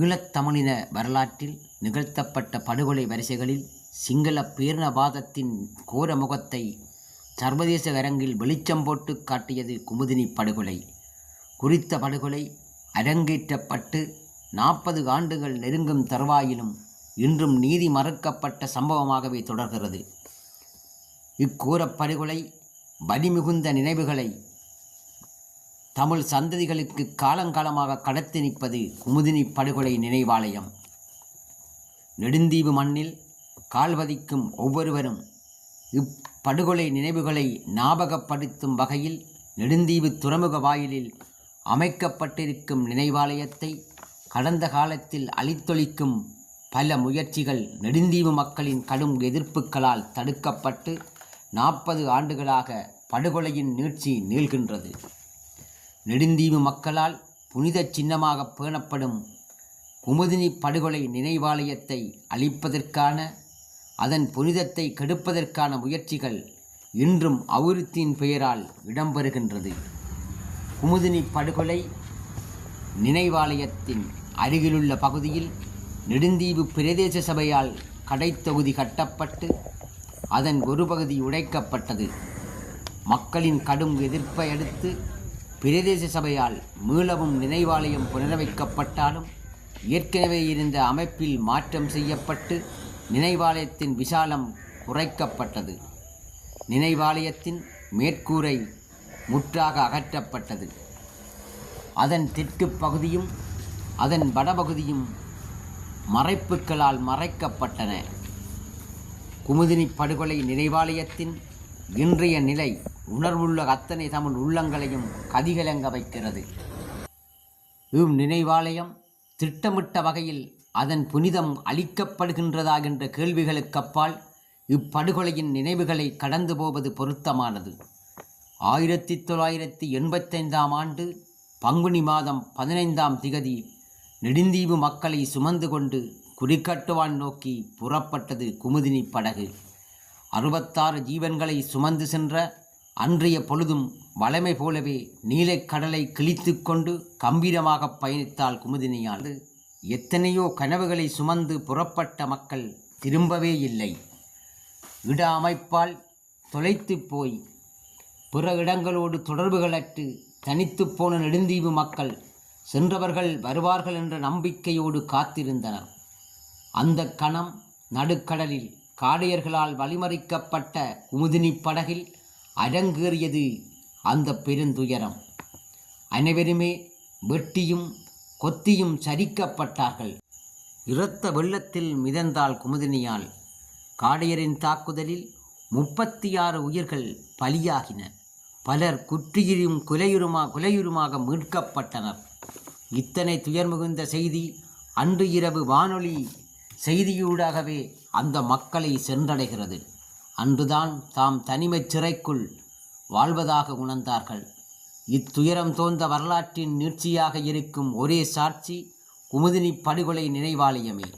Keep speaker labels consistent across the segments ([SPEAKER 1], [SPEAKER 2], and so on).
[SPEAKER 1] ஈழத்தமிழின வரலாற்றில் நிகழ்த்தப்பட்ட படுகொலை வரிசைகளில் சிங்கள பேரினவாதத்தின் கோர முகத்தை சர்வதேச அரங்கில் வெளிச்சம் போட்டு காட்டியது குமுதினி படுகொலை. குறித்த படுகொலை அரங்கேற்றப்பட்டு நாற்பது ஆண்டுகள் நெருங்கும் தருவாயிலும் இன்றும் நீதி மறுக்கப்பட்ட சம்பவமாகவே தொடர்கிறது. இக்கோரப் படுகொலை வலிமிகுந்த நினைவுகளை தமிழ் சந்ததிகளுக்கு காலங்காலமாக கடத்தி நிற்பது குமுதினி படுகொலை நினைவாலயம். நெடுந்தீவு மண்ணில் கால்வதிக்கும் ஒவ்வொருவரும் இப்படுகொலை நினைவுகளை ஞாபகப்படுத்தும் வகையில் நெடுந்தீவு துறைமுக வாயிலில் அமைக்கப்பட்டிருக்கும் நினைவாலயத்தை கடந்த காலத்தில் அழித்தொழிக்கும் பல முயற்சிகள் நெடுந்தீவு மக்களின் கடும் எதிர்ப்புகளால் தடுக்கப்பட்டு நாற்பது ஆண்டுகளாக படுகொலையின் நீட்சி நீள்கின்றது. நெடுந்தீவு மக்களால் புனித சின்னமாக பேணப்படும் குமுதினி படுகொலை நினைவாலயத்தை அழிப்பதற்கான அதன் புனிதத்தை கெடுப்பதற்கான முயற்சிகள் இன்றும் அவுருத்தியின் பெயரால் இடம்பெறுகின்றது. குமுதினி படுகொலை நினைவாலயத்தின் அருகிலுள்ள பகுதியில் நெடுந்தீவு பிரதேச சபையால் கடைத்தொகுதி கட்டப்பட்டு அதன் ஒரு பகுதி உடைக்கப்பட்டது. மக்களின் கடும் எதிர்ப்பை அடுத்து பிரதேச சபையால் மீளவும் நினைவாலயம் புனரமைக்கப்பட்டாலும் ஏற்கனவே இருந்த அமைப்பில் மாற்றம் செய்யப்பட்டு நினைவாலயத்தின் விசாலம் குறைக்கப்பட்டது. நினைவாலயத்தின் மேற்கூரை முற்றாக அகற்றப்பட்டது. அதன் தெற்கு பகுதியும் அதன் வடபகுதியும் மறைப்புகளால் மறைக்கப்பட்டன. குமுதினி படுகொலை நினைவாலயத்தின் இன்றைய நிலை உணர்வுள்ள அத்தனை தமிழ் உள்ளங்களையும் கதிகலங்க வைக்கிறது. இவ் நினைவாலயம் திட்டமிட்ட வகையில் அதன் புனிதம் அளிக்கப்படுகின்றதா என்ற கேள்விகளுக்கப்பால் இப்படுகொலையின் நினைவுகளை கடந்து போவது பொருத்தமானது. ஆயிரத்தி தொள்ளாயிரத்தி எண்பத்தைந்தாம் ஆண்டு பங்குனி மாதம் பதினைந்தாம் திகதி நெடுந்தீவு மக்களை சுமந்து கொண்டு குறிக்கட்டுவான் நோக்கி புறப்பட்டது குமுதினி படகு. அறுபத்தாறு ஜீவன்களை சுமந்து சென்ற அன்றைய பொழுதும் வளமை போலவே நீலக்கடலை கிழித்து கொண்டு கம்பீரமாக பயணித்தாள் குமுதினியால் எத்தனையோ கனவுகளை சுமந்து புறப்பட்ட மக்கள் திரும்பவே இல்லை. இட அமைப்பால் தொலைத்து போய் பிற இடங்களோடு தொடர்புகளற்று தனித்துப் போன நெடுந்தீவு மக்கள் சென்றவர்கள் வருவார்கள் என்ற நம்பிக்கையோடு காத்திருந்தனர். அந்த கணம் நடுக்கடலில் காடையர்களால் வழிமறிக்கப்பட்ட குமுதினி படகில் அரங்கேறியது அந்த பெருந்துயரம். அனைவருமே வெட்டியும் கொத்தியும் சரிக்கப்பட்டார்கள். இரத்த வெள்ளத்தில் மிதந்தாள் குமுதினியால். காடையரின் தாக்குதலில் முப்பத்தி ஆறு உயிர்கள் பலியாகின. பலர் குற்றியிரும் குலையுருமா குலையுருமாக மீட்கப்பட்டனர். இத்தனை துயர் மிகுந்த செய்தி அன்று இரவு வானொலி செய்தியூடாகவே அந்த மக்களை சென்றடைகிறது. அன்றுதான் தாம் தனிமைச் சிறைக்குள் வாழ்வதாக உணர்ந்தார்கள். இத்துயரம் தோன்ற வரலாற்றின் நீட்சியாக இருக்கும் ஒரே சாட்சி குமுதினி படுகொலை நினைவாலயமே.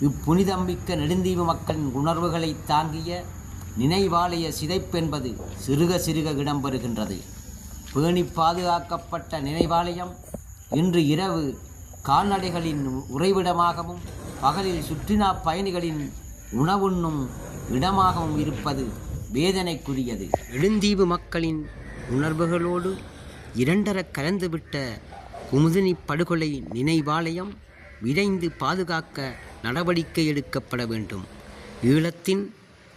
[SPEAKER 1] இப்புனிதம்பிக்க நெடுந்தீவு மக்களின் உணர்வுகளை தாங்கிய நினைவாலய சிதைப்பென்பது சிறுக சிறுக இடம்பெறுகின்றது. பேணி பாதுகாக்கப்பட்ட நினைவாலயம் இன்று இரவு கால்நடைகளின் உறைவிடமாகவும் பகலில் சுற்றினா பயணிகளின் உணவுண்ணும் இடமாகவும் இருப்பது வேதனைக்குரியது. எழுந்தீவு மக்களின் உணர்வுகளோடு இரண்டர கலந்துவிட்ட குமுதினி படுகொலை நினைவாலயம் விரைந்து பாதுகாக்க நடவடிக்கை எடுக்கப்பட வேண்டும். ஈழத்தின்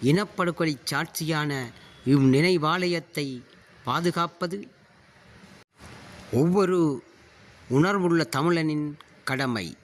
[SPEAKER 1] இனப்படுகொலை சாட்சியான இவ்நினைவாலயத்தை பாதுகாப்பது ஒவ்வொரு உணர்வுள்ள தமிழனின் கடமை.